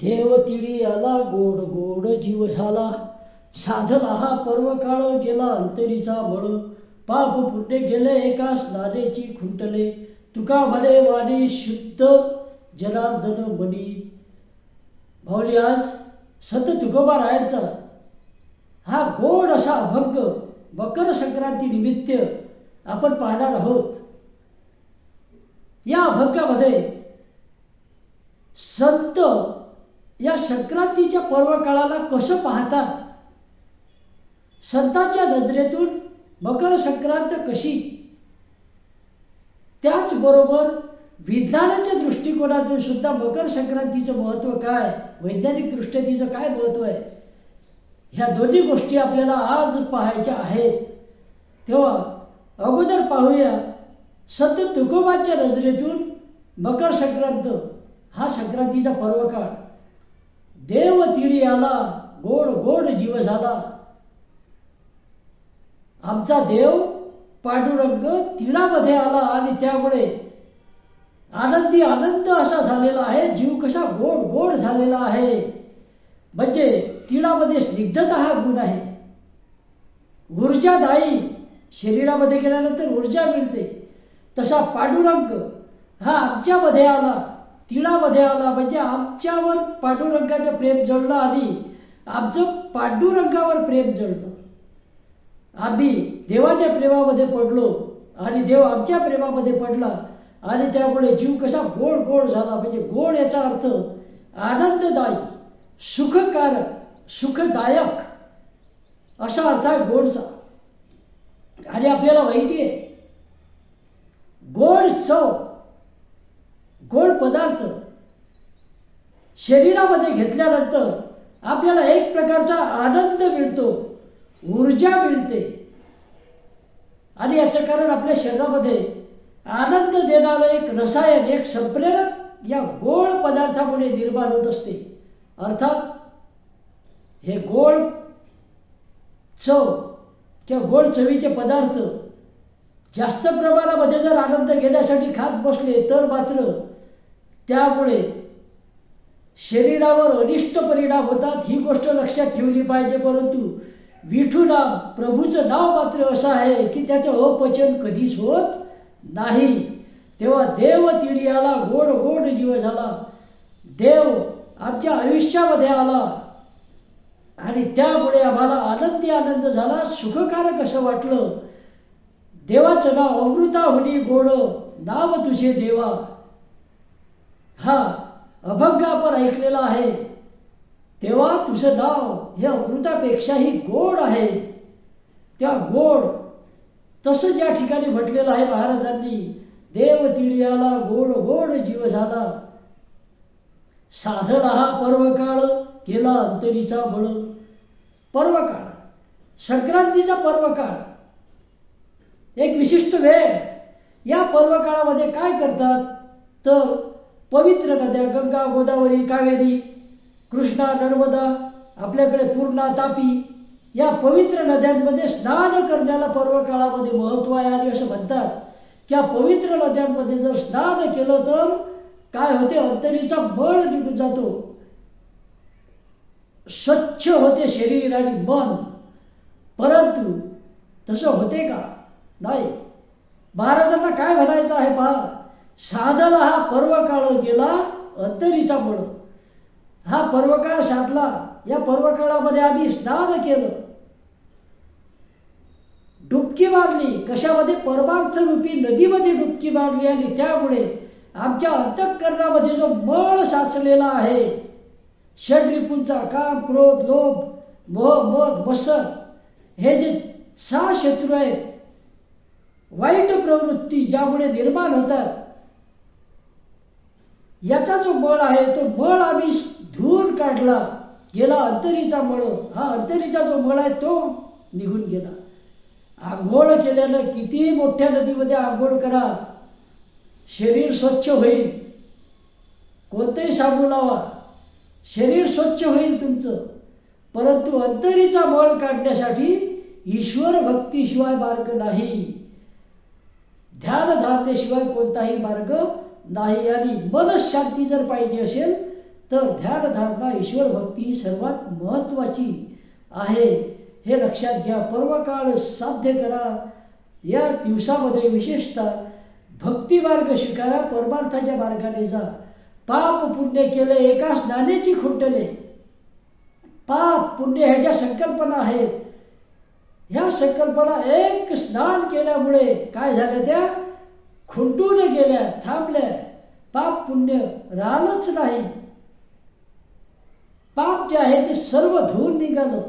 देवतिडी आला गोड गोड जीव झाला. साधला हा पर्व काळ गेला अंतरीचा बळ पाप पुढे गेले एका स्नानेची खुंटले. तुका भले वाणी शुद्ध जनार्दन मनी भाऊली आज संत तुकोबा रायांचा हा गोड असा अभंग मकर संक्रांती निमित्त आपण पाहणार आहोत. या अभंगामध्ये संत या संक्रांतीच्या पर्वकाळाला कसं पाहतात? संतांच्या नजरेतून मकर संक्रांत कशी? त्याचबरोबर विज्ञानाच्या दृष्टिकोनातून सुद्धा मकर संक्रांतीचं महत्त्व काय? वैज्ञानिकदृष्ट्या तिचं काय महत्त्व आहे? ह्या दोन्ही गोष्टी आपल्याला आज पाहायच्या आहेत. तेव्हा अगोदर पाहूया संत तुकोबाच्या नजरेतून मकर संक्रांत हा संक्रांतीचा पर्वकाळ. देव तिळी आला गोड गोड जीव झाला. आमचा देव पांडुरंग तिळामध्ये आला आणि त्यामुळे आनंदी आनंद असा झालेला आहे जीव कसा गोड गोड झालेला आहे. म्हणजे तिळामध्ये स्निग्धता हा गुण आहे. ऊर्जादायी शरीरामध्ये गेल्यानंतर ऊर्जा मिळते. तसा पांडुरंग हा आमच्यामध्ये आला. तिळामध्ये आला म्हणजे आमच्यावर पांडुरंगाचं प्रेम जळलं आणि आमचं पांडुरंगावर प्रेम जळलं. आम्ही देवाच्या प्रेमामध्ये पडलो आणि देव आमच्या प्रेमामध्ये पडला आणि त्यामुळे जीव कसा गोड गोड झाला. म्हणजे गोड याचा अर्थ आनंददायी सुखकारक सुखदायक असा अर्थ आहे गोडचा. आणि आपल्याला माहिती आहे गोड चव गोड पदार्थ शरीरामध्ये घेतल्यानंतर आपल्याला एक प्रकारचा आनंद मिळतो ऊर्जा मिळते. आणि याचं कारण आपल्या शरीरामध्ये आनंद देणारं एक रसायन एक संप्रेरक या गोड पदार्थामुळे निर्माण होत असते. अर्थात हे गोड चव किंवा गोड चवीचे पदार्थ जास्त प्रमाणामध्ये जर आनंद घेण्यासाठी खात बसले तर मात्र त्यामुळे शरीरावर अनिष्ट परिणाम होतात ही गोष्ट लक्षात ठेवली पाहिजे परंतु विठू नाम प्रभूचं नाव मात्र असं आहे की त्याचं अपचन कधीच होत नाही. तेव्हा देव तिडी आला गोड गोड जीव झाला. देव आमच्या आयुष्यामध्ये आला. आणि त्यामुळे आम्हाला आनंदी आनंद झाला. सुखकारक असं वाटलं. देवाचं नाव अमृता होणी गोड नाव तुझे देवा. हा अभंग आपण ऐकलेला आहे. तेव्हा तुझं नाव हे अमृतापेक्षाही गोड आहे. त्या गोड तसं ज्या ठिकाणी म्हटलेलं आहे महाराजांनी देव तिळियाला गोड गोड जीव झाला. साधला हा पर्वकाळ केला अंतरीचा बळ. पर्वकाळ संक्रांतीचा पर्वकाळ. एक विशिष्ट वेळ. या पर्वकाळामध्ये काय करतात? तर पवित्र नद्या गंगा गोदावरी कावेरी कृष्णा नर्मदा आपल्याकडे पूर्णा तापी या पवित्र नद्यांमध्ये स्नान करण्याला पर्वकाळामध्ये महत्त्व आहे आणि असं म्हणतात की या पवित्र नद्यांमध्ये जर स्नान केलं तर काय होते? अंतरीचा बळ निघून जातो. स्वच्छ होते शरीर आणि मन. परंतु तसं होते का? नाही. महाराजांना काय म्हणायचं आहे पहा? साधला हा पर्व काळ गेला अंतरीचा बळ हा पर्वकाळ साधला या पर्वकाळामध्ये आम्ही स्नान केलं. डुबकी मारली कशामध्ये? परमार्थ रूपी नदीमध्ये डुबकी मारली आणि त्यामुळे आमच्या अंतःकरणामध्ये जो मळ साचलेला आहे षडरिपूंचा काम क्रोध लोभ मोह मध मत्सर हे जे सहा शत्रू आहेत वाईट प्रवृत्ती ज्यामुळे निर्माण होतात याचा जो बळ आहे तो बळ आम्ही धुवून काढला. गेला अंतरीचा मळ. हा अंतरीचा जो मळ आहे तो निघून गेला. आंघोळ केल्यानं किती मोठ्या नदीमध्ये आंघोळ करा. शरीर स्वच्छ होईल. कोणतंही साबू लावा. शरीर स्वच्छ होईल तुमचं. परंतु अंतरीचा बळ काढण्यासाठी ईश्वर भक्तीशिवाय मार्ग नाही. ध्यान धारणेशिवाय कोणताही मार्ग नाही आणि मनशांती जर पाहिजे असेल तर ध्यानधारणा ईश्वर भक्ती सर्वात महत्त्वाची आहे. हे लक्षात घ्या. पर्वकाळ साध्य करा. या दिवसामध्ये विशेषतः भक्तिमार्ग स्वीकारा परमार्थाच्या मार्गाने जा. पाप पुण्य केले एका स्नानेची खुंटले पाप पुण्य ह्या ज्या संकल्पना आहेत. ह्या संकल्पना एक स्नान केल्यामुळे काय झालं त्या? खुंटून गेल्या थांबल्या. पाप पुण्य राहिलंच नाही. पाप जे आहे ते सर्व धुवून निघालं.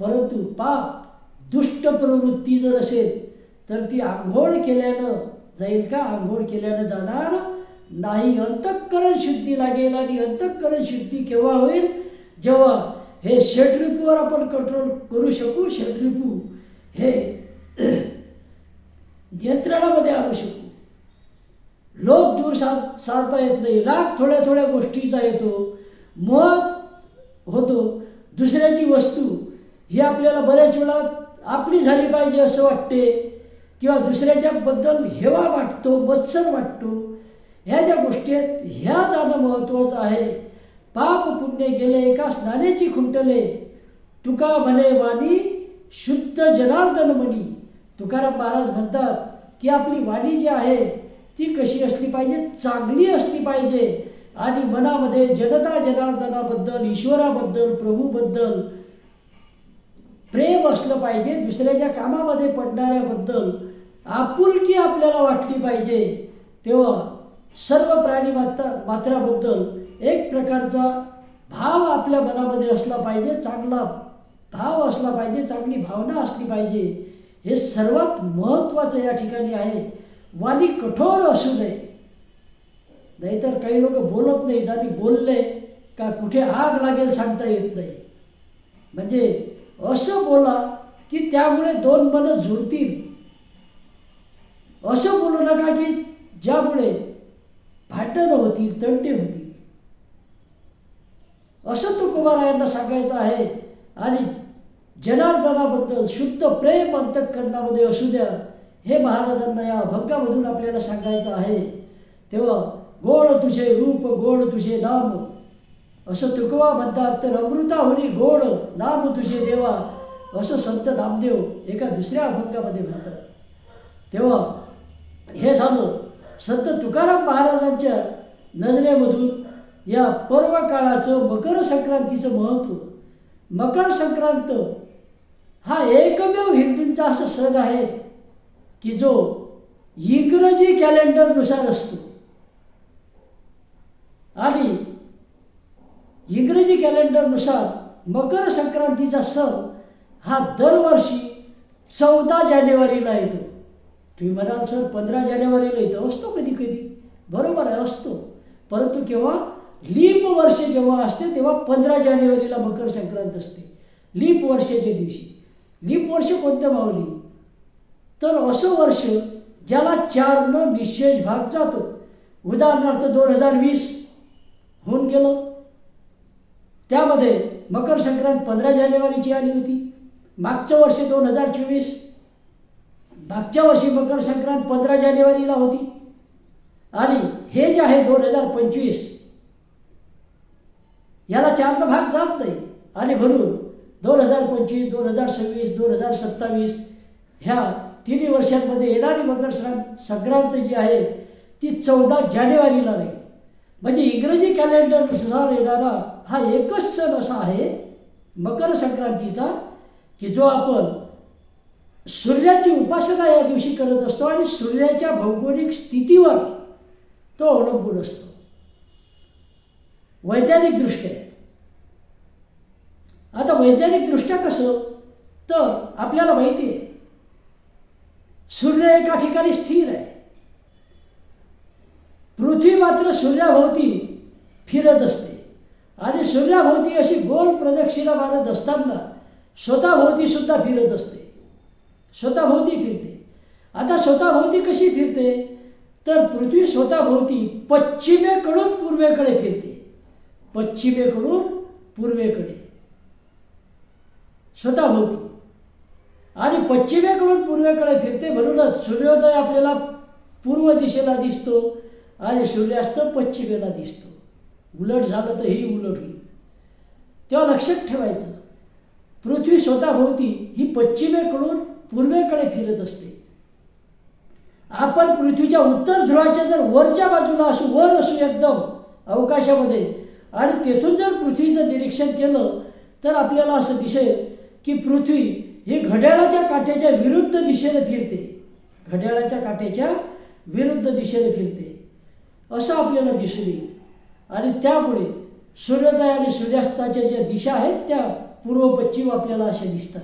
परंतु पाप दुष्ट प्रवृत्ती जर असेल तर ती आंघोळ केल्यानं जाईल का? आंघोळ केल्यानं जाणार नाही. अंतःकरण शुद्धी लागेल आणि अंतःकरण शुद्धी केव्हा होईल? जेव्हा हे षटरिपूवर आपण कंट्रोल करू शकू. षटरिपू हे नियंत्रणामध्ये आणू शकू लोक दूर साध साधता येत नाही. राग थोड्या थोड्या गोष्टीचा येतो. मत होतो. दुसऱ्याची वस्तू ही आपल्याला बऱ्याच वेळा आपली झाली पाहिजे असं वाटते. किंवा दुसऱ्याच्याबद्दल हेवा वाटतो मत्सर वाटतो. ह्या ज्या गोष्टी आहेत ह्या जाणं महत्त्वाचं आहे. पाप पुण्य गेले एका स्नानेची खुंटले. तुका म्हणे वाणी शुद्ध जनार्दन म्हणी. तुकाराम महाराज म्हणतात की आपली वाणी जी आहे ती कशी असली पाहिजे? चांगली असली पाहिजे. आणि मनामध्ये जनता जनार्दनाबद्दल ईश्वराबद्दल प्रभूबद्दल प्रेम असलं पाहिजे दुसऱ्याच्या कामामध्ये पडणाऱ्याबद्दल आपुलकी आपल्याला वाटली पाहिजे. तेव्हा सर्व प्राणी मात्र मात्राबद्दल एक प्रकारचा भाव आपल्या मनामध्ये असला पाहिजे चांगला भाव असला पाहिजे चांगली भावना असली पाहिजे. हे सर्वात महत्त्वाचं या ठिकाणी आहे. वाणी कठोर असू नये नाहीतर काही लोक बोलत नाहीत आणि बोलले का कुठे आग लागेल सांगता येत नाही. म्हणजे असं बोला की त्यामुळे दोन मनं जुळतील असं बोलू नका की ज्यामुळे भांडणं होतील तंटे होतील. असं तुकोबारायांना सांगायचं आहे आणि जनार्दनाबद्दल शुद्ध प्रेम अंतःकरणामध्ये असू द्या हे महाराजांना या अभंगामधून आपल्याला सांगायचं आहे. तेव्हा गोड तुझे रूप गोड तुझे नाम असं तुकवा म्हणतात तर अमृता होणी गोड नाम तुझे देवा असं संत नामदेव एका दुसऱ्या अभंगामध्ये म्हणतात. तेव्हा हे झालं संत तुकाराम महाराजांच्या नजरेमधून या पर्व काळाचं मकर संक्रांतीचं महत्त्व मकर संक्रांत हा एकमेव हिंदूंचा असा सण आहे की जो इंग्रजी कॅलेंडरनुसार असतो. आणि इंग्रजी कॅलेंडरनुसार मकर संक्रांतीचा सण हा दरवर्षी चौदा जानेवारीला येतो. तुम्ही म्हणाल सर पंधरा जानेवारीला येतो. असतो कधी कधी बरोबर आहे असतो. परंतु केव्हा? लीप वर्ष जेव्हा असते तेव्हा पंधरा जानेवारीला मकर संक्रांत असते. लीप वर्षाच्या दिवशी. लीप वर्ष कोणतं मावली तर असं वर्ष ज्याला चारनं निश्चय भाग जातो. उदाहरणार्थ दोन हजार वीस होऊन गेलं. त्यामध्ये मकर संक्रांत पंधरा जानेवारीची आली होती. मागचं वर्ष दोन हजार चोवीस मागच्या वर्षी मकर संक्रांत पंधरा जानेवारीला होती. आणि हे जे आहे दोन हजार पंचवीस याला चारनं भाग जात नाही. आणि म्हणून दोन हजार पंचवीस दोन हजार सव्वीस दोन हजार सत्तावीस ह्या तिन्ही वर्षांमध्ये येणारी मकर संक्रांत संक्रांत जी आहे ती चौदा जानेवारीला राहील म्हणजे इंग्रजी कॅलेंडरनुसार येणारा हा एकच सण असा आहे मकर संक्रांतीचा की जो आपण सूर्याची उपासना या दिवशी करत असतो आणि सूर्याच्या भौगोलिक स्थितीवर तो अवलंबून असतो. वैज्ञानिकदृष्ट्या आता वैज्ञानिकदृष्ट्या कसं? तर आपल्याला माहिती आहे सूर्य एका ठिकाणी स्थिर आहे. पृथ्वी मात्र सूर्याभोवती फिरत असते. आणि सूर्याभोवती अशी गोल प्रदक्षिणा मारत असताना स्वतःभोवती सुद्धा फिरत असते. स्वतःभोवती फिरते. आता स्वतःभोवती कशी फिरते? तर पृथ्वी स्वतःभोवती पश्चिमेकडून पूर्वेकडे फिरते. पश्चिमेकडून पूर्वेकडे. स्वतःभोवती आणि पश्चिमेकडून पूर्वेकडे फिरते म्हणूनच सूर्योदय आपल्याला पूर्व दिशेला दिसतो आणि सूर्यास्त पश्चिमेला दिसतो. उलट झालं तर ही उलट होईल. तेव्हा लक्षात ठेवायचं पृथ्वी स्वतःभोवती ही पश्चिमेकडून पूर्वेकडे फिरत असते. आपण पृथ्वीच्या उत्तर ध्रुवाच्या जर वरच्या बाजूला असू वर असू एकदम अवकाशामध्ये आणि तेथून जर पृथ्वीचं निरीक्षण केलं तर आपल्याला असं दिसेल की पृथ्वी ही घड्याळाच्या काट्याच्या विरुद्ध दिशेने फिरते. घड्याळाच्या काट्याच्या विरुद्ध दिशेने फिरते. असं आपल्याला दिसून येईल आणि त्यामुळे सूर्योदय आणि सूर्यास्ताच्या ज्या दिशा आहेत त्या पूर्व पश्चिम आपल्याला अशा दिसतात.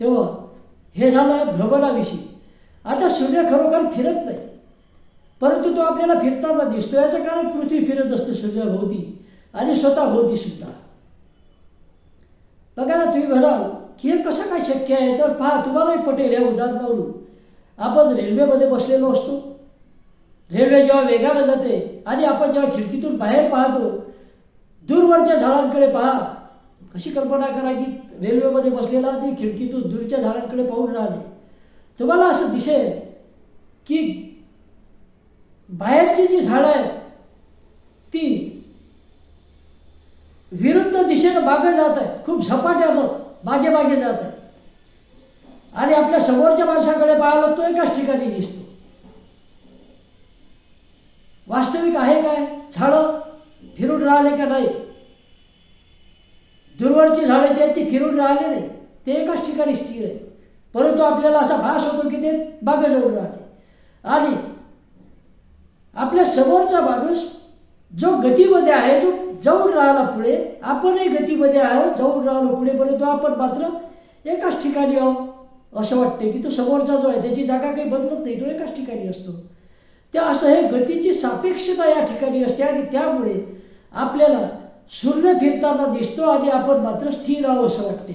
तेव्हा हे झालं भ्रमणाविषयी. आता सूर्य खरोखर फिरत नाही. परंतु तो आपल्याला फिरताना दिसतो. याचं कारण पृथ्वी फिरत असते सूर्याभोवती. आणि स्वतःभोवती सुद्धा. बघा ना तुम्ही म्हणाल की हे कसं काय शक्य आहे? तर पहा तुम्हालाही पटेल या उदाहरणावरून. आपण रेल्वेमध्ये बसलेलो असतो. रेल्वे जेव्हा वेगानं जाते आणि आपण जेव्हा खिडकीतून बाहेर पाहतो दूरवरच्या झाडांकडे पहा. अशी कल्पना करा की रेल्वेमध्ये बसलेला ते खिडकीतून दूरच्या झाडांकडे पाहून राहिले तुम्हाला असं दिसेल की बाहेरची जी झाडं आहेत ती विरुद्ध दिशेनं मागे जात आहे. खूप झपाट्यानं मागे मागे जात आहे. आणि आपल्या समोरच्या माणसाकडे पाहायला तो एकाच ठिकाणी दिसतो. वास्तविक आहे काय? झाडं फिरून राहिले का नाही? दूरवरची झाडं जी आहेत ती फिरून राहिले नाही. ते एकाच ठिकाणी स्थिर आहे. परंतु आपल्याला असा भास होतो की ते मागे जाऊन राहिले. आणि आपल्या समोरचा माणूस जो गतीमध्ये आहे जो जाऊन राहिला पुढे. आपणही गतीमध्ये आहो जाऊन राहिलो पुढे. परंतु आपण मात्र एकाच ठिकाणी आहो असं वाटते की तो समोरचा जो आहे त्याची जागा काही बदलत नाही तो एकाच ठिकाणी असतो. त्या असं हे गतीची सापेक्षता या ठिकाणी असते आणि त्यामुळे आपल्याला सूर्य फिरताना दिसतो आणि आपण मात्र स्थिर आहो असं वाटते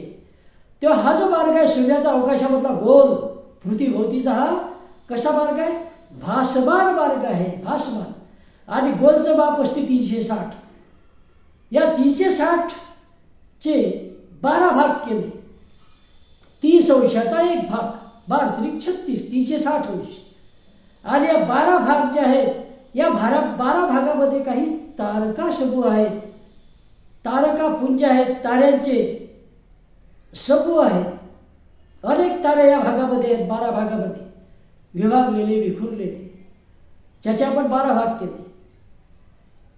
तेव्हा हा जो मार्ग आहे सूर्याचा अवकाशामधला गोल पृथ्वीभोवतीचा हा कसा मार्ग आहे? भासमान मार्ग आहे भासमान. आणि गोलचं माप असते तीनशे साठ. या तीनशे साठचे बारा भाग केले. तीस अंशाचा एक भाग बार त्रिक छत्तीस तीनशे साठ अंश. आणि या बारा भाग जे आहेत या भारा बारा भागामध्ये काही तारका समूह आहेत. तारका पुंज आहेत ताऱ्यांचे समूह आहेत. अनेक तारे या भागामध्ये आहेत बारा भागामध्ये. विभागलेले विखुरलेले. ज्याचे आपण बारा भाग केले.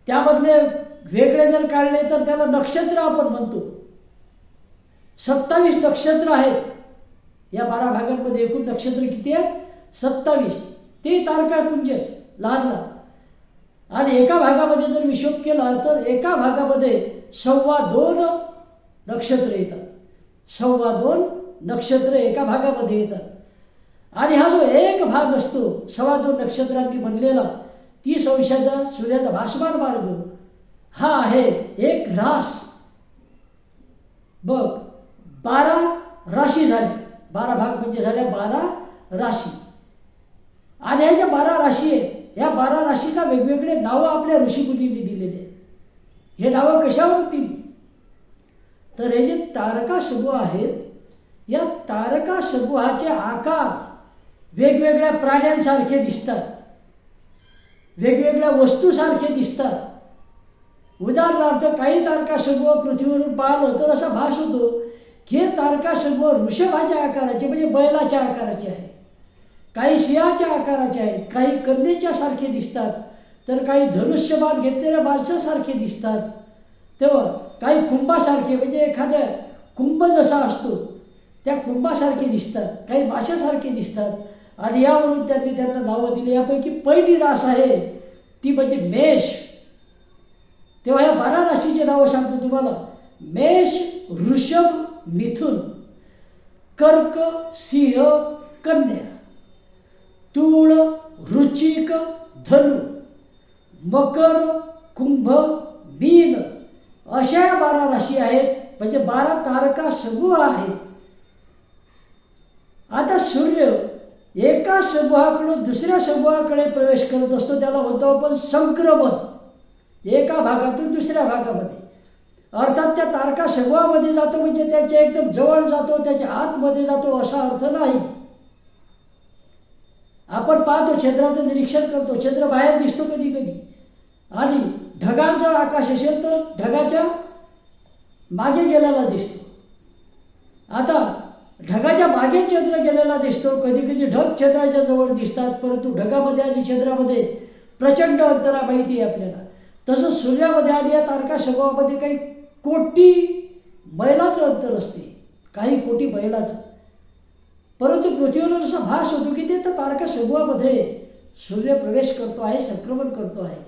त्यामधले वेगळे जर काढले तर त्याला नक्षत्र आपण म्हणतो. सत्तावीस नक्षत्र आहेत. या बारा भागांमध्ये एकूण नक्षत्र किती आहेत? सत्तावीस. ते तारकापुंजच लहान लहान आणि एका भागामध्ये जर हिशोब केला तर एका भागामध्ये सव्वा दोन नक्षत्र येतात. सव्वा दोन नक्षत्र एका भागामध्ये येतात. आणि हा जो एक भाग असतो सव्वा दोन नक्षत्रांनी बनलेला तीस अंशाचा सूर्याचा भासमान मार्ग हा आहे एक रास. बघ बारा राशी झाले. बारा भाग म्हणजे झाल्या बारा राशी. आणि ह्या ज्या बारा राशी आहेत या बारा राशीला वेगवेगळे नावं आपल्या ऋषीमुनींनी दिलेले आहेत. हे नावं कशावर दिली तर हे जे तारका समूह आहेत या तारका समूहाचे आकार वेगवेगळ्या प्राण्यांसारखे दिसतात. वेगवेगळ्या वस्तूसारखे दिसतात. उदाहरणार्थ काही तारकाशंभ पृथ्वीवरून पाहिलं तर असा भास होतो की हे तारका ऋषभाच्या वृषभाच्या आकाराचे म्हणजे बैलाच्या आकाराचे आहे. काही सिंहाच्या आकाराचे आहेत काही कन्येच्या सारखे दिसतात तर काही धनुष्यबाण घेतलेल्या माणसासारखे दिसतात. तेव्हा काही कुंभासारखे म्हणजे एखाद्या कुंभ जसा असतो त्या कुंभासारखे दिसतात काही माशासारखे दिसतात. आणि यावरून त्यांनी त्यांना नावं दिली. यापैकी पहिली रास आहे ती म्हणजे मेष. तेव्हा या बारा राशीचे नावं सांगतो तुम्हाला. मेष ऋषभ मिथुन कर्क सिंह कन्या तूळ रुचिक धनु मकर कुंभ मीन अशा बारा राशी आहेत. म्हणजे बारा तारका समूह आहेत. आता सूर्य एका समूहाकडून दुसऱ्या समूहाकडे प्रवेश करत असतो. त्याला म्हणतो आपण संक्रमण. एका भागातून दुसऱ्या भागामध्ये. अर्थात त्या तारका समूहामध्ये जातो म्हणजे त्याच्या एकदम जवळ जातो त्याच्या आतमध्ये जातो असा अर्थ नाही. आपण पाहतो क्षेत्राचं निरीक्षण करतो क्षेत्र बाहेर दिसतो कधी कधी. आणि ढगांचा आकाश असेल तर ढगाच्या मागे गेलेला दिसतो. आता ढगाच्या मागे चंद्र गेलेला दिसतो कधी कधी ढग चंद्राच्या जवळ दिसतात परंतु ढगामध्ये आणि चंद्रामध्ये प्रचंड अंतरा माहिती आहे आपल्याला. तसं सूर्यामध्ये आली या तारका समूहामध्ये काही कोटी बैलाचं अंतर असते. काही कोटी बैलाचं. परंतु पृथ्वीवर असा भास होतो की ते तर तारका समूहामध्ये सूर्य प्रवेश करतो आहे संक्रमण करतो आहे.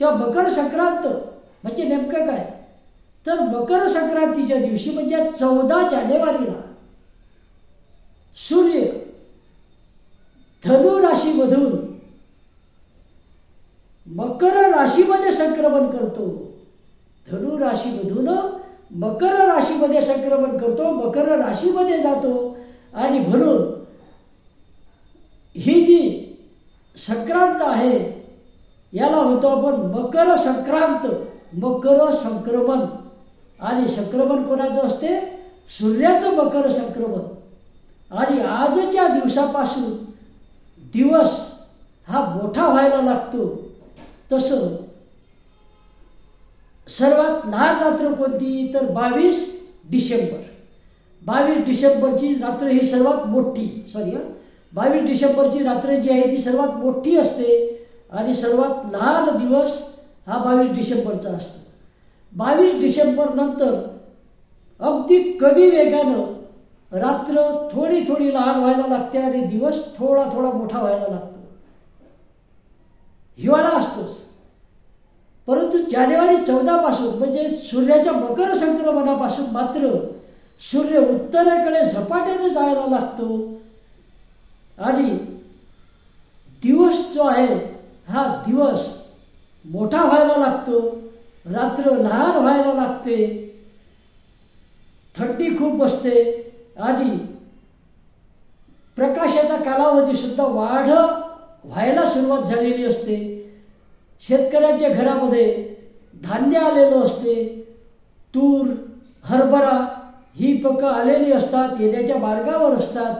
तेव्हा मकर संक्रांत म्हणजे नेमकं काय? तर मकर संक्रांतीच्या दिवशी म्हणजे चौदा जानेवारीला सूर्य धनु राशीमधून मकर राशीमध्ये संक्रमण करतो. धनु राशीमधून मकर राशीमध्ये संक्रमण करतो मकर राशीमध्ये जातो. आणि म्हणून ही जी संक्रांत आहे याला म्हणतो आपण मकर संक्रांत. मकर संक्रमण. आणि संक्रमण कोणाचं असते? सूर्याचं मकर संक्रमण. आणि आजच्या दिवसापासून दिवस हा मोठा व्हायला लागतो. तसं. सर्वात लहान रात्र कोणती? तर बावीस डिसेंबर. बावीस डिसेंबरची रात्र ही सर्वात मोठी सॉरी हां. बावीस डिसेंबरची रात्र जी आहे ती सर्वात मोठी असते आणि सर्वात लहान दिवस हा बावीस डिसेंबरचा असतो. बावीस डिसेंबर नंतर अगदी कमी वेगानं रात्र थोडी थोडी लहान व्हायला लागते आणि दिवस थोडा थोडा मोठा व्हायला लागतो. हिवाळा असतोच. परंतु जानेवारी चौदापासून म्हणजे सूर्याच्या मकर संक्रमणापासून मात्र सूर्य उत्तरेकडे झपाट्याने जायला लागतो. आणि दिवस जो आहे हा दिवस मोठा व्हायला लागतो. रात्र लहान व्हायला लागते. थंडी खूप असते आणि प्रकाशाचा कालावधीसुद्धा वाढ व्हायला सुरुवात झालेली असते. शेतकऱ्यांच्या घरामध्ये धान्य आलेलं असते. तूर हरभरा ही पिकं आलेली असतात येण्याच्या मार्गावर असतात.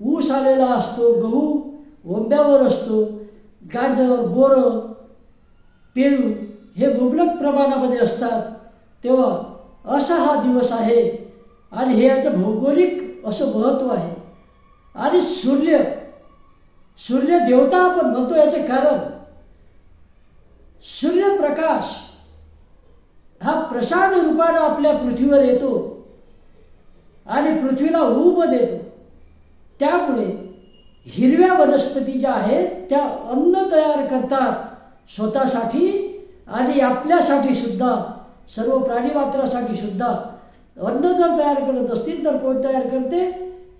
ऊस आलेला असतो गहू ओंब्यावर असतो गाजर बोरं पेरू हे मुबलक प्रमाणामध्ये असतात. तेव्हा असा हा दिवस आहे आणि हे याचं भौगोलिक असं महत्त्व आहे. आणि सूर्य सूर्य देवता आपण म्हणतो याचे कारण. सूर्यप्रकाश हा प्रसाद रूपानं आपल्या पृथ्वीवर येतो आणि पृथ्वीला ऊब देतो. त्यामुळे हिरव्या वनस्पती ज्या आहेत त्या अन्न तयार करतात स्वतःसाठी आणि आपल्यासाठी सुद्धा सर्व प्राणीमात्रासाठी सुद्धा. अन्न जर तयार करत असतील तर कोण तयार करते?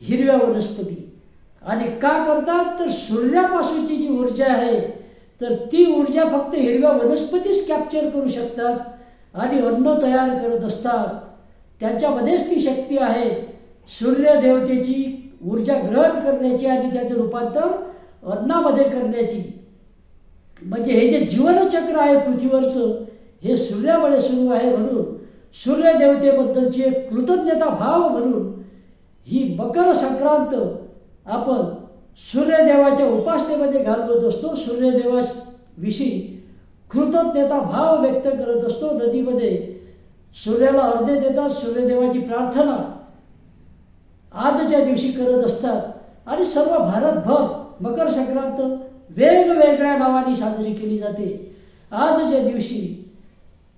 हिरव्या वनस्पती. आणि का करतात तर सूर्यापासूनची जी ऊर्जा आहे तर ती ऊर्जा फक्त हिरव्या वनस्पतीच कॅप्चर करू शकतात आणि अन्न तयार करत असतात. त्यांच्यामध्येच ती शक्ती आहे. सूर्यदेवतेची ऊर्जा ग्रहण करण्याची आणि त्याचं रूपांतर अन्नामध्ये करण्याची. म्हणजे हे जे जीवनचक्र आहे पृथ्वीवरचं हे सूर्यामुळे सुरू आहे म्हणून सूर्यदेवतेबद्दलची एक कृतज्ञता भाव म्हणून ही मकर संक्रांत आपण सूर्यदेवाच्या उपासनेमध्ये घालवत असतो. सूर्यदेवाविषयी कृतज्ञता भाव व्यक्त करत असतो. नदीमध्ये सूर्याला अर्धे देतात. सूर्यदेवाची प्रार्थना आजच्या दिवशी करत असतात. आणि सर्व भारतभर मकर संक्रांत वेगवेगळ्या नावाने साजरी केली जाते. आजच्या दिवशी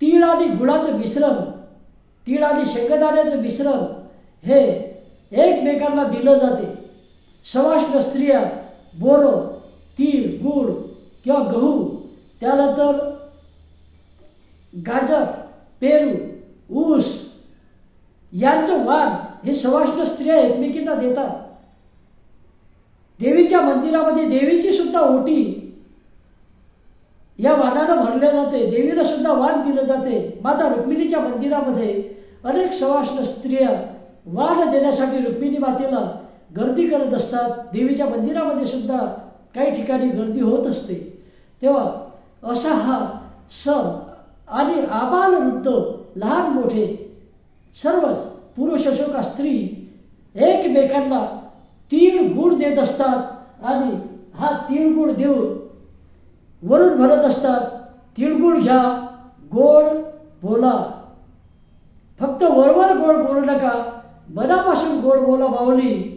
तीळ आणि गुळाचं मिश्रण तीळ आणि शेंगदाण्याचं मिश्रण हे एकमेकांना दिलं जाते. सवाष्ण स्त्रिया बोरं तीळ गूळ किंवा गहू त्यानंतर गाजर पेरू ऊस यांचं वाण हे सवाष्ण स्त्रिया एकमेकींना देतात. देवीच्या मंदिरामध्ये देवीची सुद्धा ओटी या वाणानं भरले जाते. देवीला सुद्धा वाण दिलं जाते. माता रुक्मिणीच्या मंदिरामध्ये अनेक सवाष्ण स्त्रिया वाण देण्यासाठी रुक्मिणी मातेला गर्दी करत असतात. देवीच्या मंदिरामध्ये सुद्धा काही ठिकाणी गर्दी होत असते. तेव्हा असा हा सण आणि आबाल लहान मोठे सर्वच पुरुष असो का स्त्री एकमेकांना तीळ गुळ देत असतात आणि हा तीळ गुळ देऊन वरून भरत असतात. तिळगुळ घ्या गोड बोला. फक्त वरवर गोड बोलू नका. मनापासून गोड बोला माऊली.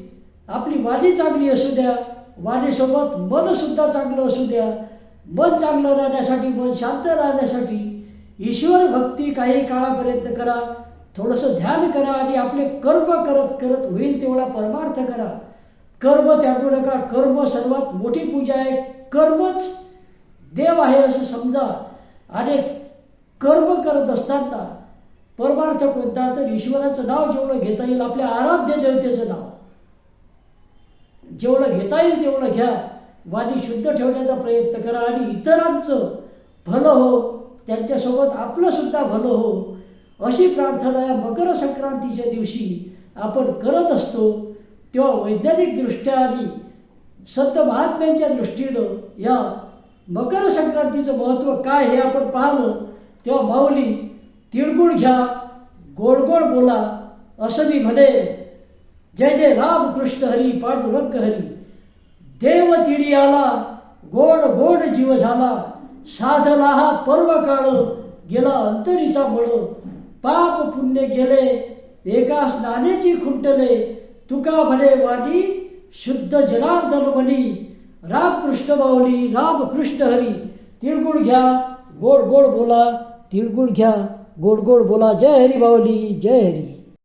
आपली वाणी चांगली असू द्या वाणीसोबत मनसुद्धा चांगलं असू द्या मन चांगलं राहण्यासाठी मन शांत राहण्यासाठी ईश्वर भक्ती काही काळापर्यंत करा थोडंसं ध्यान करा आणि आपले कर्म करत करत होईल तेवढा परमार्थ करा. कर्म त्यागू नका कर्म सर्वात मोठी पूजा आहे कर्मच देव आहे असं समजा. आणि कर्म करत असताना परमार्थ कोणता तर ईश्वराचं नाव जेवढं घेता येईल आपल्या आराध्य देवतेचं नाव. जेवढं घेता येईल तेवढं घ्या. वाणी शुद्ध ठेवण्याचा प्रयत्न करा आणि इतरांचं भलं हो त्यांच्यासोबत आपलंसुद्धा भलं हो. अशी प्रार्थना या मकर संक्रांतीच्या दिवशी आपण करत असतो. तेव्हा वैज्ञानिकदृष्ट्या आणि संत महात्म्यांच्या दृष्टीनं या मकर संक्रांतीचं महत्त्व काय हे आपण पाहलं तेव्हा माऊली तिळगुळ घ्या गोड गोड बोला असं मी म्हणे जय जय राम कृष्ण हरी पांडुरंग हरी. देव तिडी आला गोड गोड जीव झाला. साधला हा पर्व काळ गेला अंतरीचा मळ. पाप पुण्य गेले एका स्नानेची खुंटले. तुका भले वाली शुद्ध जनार्दन बनी राम कृष्ण माऊली राम कृष्ण हरी. तिळगुळ घ्या गोड गोड बोला तिळगुळ घ्या गोड गोड बोला. जय हरी बावली जय हरी.